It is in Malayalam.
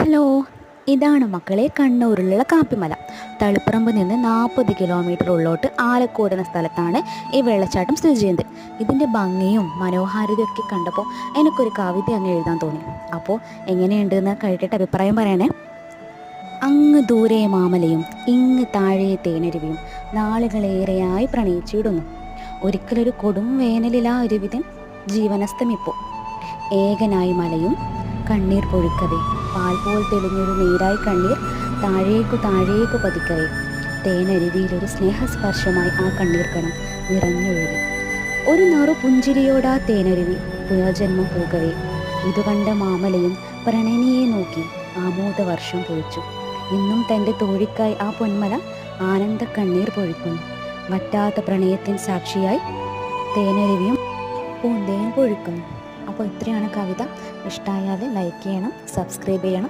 ഹലോ ഇതാണ് മക്കളെ കണ്ണൂരിലുള്ള കാപ്പിമല. തളിപ്പറമ്പ് നിന്ന് നാൽപ്പത് കിലോമീറ്റർ ഉള്ളോട്ട് ആലക്കോട് എന്ന സ്ഥലത്താണ് ഈ വെള്ളച്ചാട്ടം സ്ഥിതി ചെയ്യുന്നത്. ഇതിന്റെ ഭംഗിയും മനോഹാരിതയൊക്കെ കണ്ടപ്പോൾ എനിക്കൊരു കവിത അങ്ങ് എഴുതാൻ തോന്നി. അപ്പോൾ എങ്ങനെയുണ്ടെന്ന് കഴിഞ്ഞിട്ട് അഭിപ്രായം പറയണേ. അങ്ങ് ദൂരെ മാമലയും ഇങ്ങ് താഴെ തേനരുവിയും നാളുകളേറെയായി പ്രണയിച്ചിടുന്നു. ഒരിക്കലൊരു കൊടും വേനലിലാ ഒരുവിധം ജീവനസ്തമിപ്പോ. ഏകനായി മലയും കണ്ണീർ പൊഴുക്കവേ പാൽ പോൽ തെളിഞ്ഞൊരു നീരായി കണ്ണീർ താഴേക്കു താഴേക്കു പതിക്കവേ. തേനരുവിയിലൊരു സ്നേഹസ്പർശമായി ആ കണ്ണീർ കണം നിറഞ്ഞൊഴുകി. ഒരു നറു പുഞ്ചിരിയോടാ തേനരുവി പുനർജന്മം പോകവേ. ഇതു കണ്ട മാമലയും പ്രണനിയെ നോക്കി ആമോദവർഷം പൊഴിച്ചു. ഇന്നും തന്റെ തോഴിക്കായി ആ പൊന്മല ആനന്ദ കണ്ണീർ പൊഴിക്കുന്നു. വറ്റാത്ത പ്രണയത്തിൻ സാക്ഷിയായി തേനരുവിയും പൂന്തേൻ പൊഴിക്കുന്നു. അപ്പോൾ ഇത്രയാണ് കവിത. ഇഷ്ടമായാൽ ലൈക്ക് ചെയ്യണം സബ്സ്ക്രൈബ് ചെയ്യണം.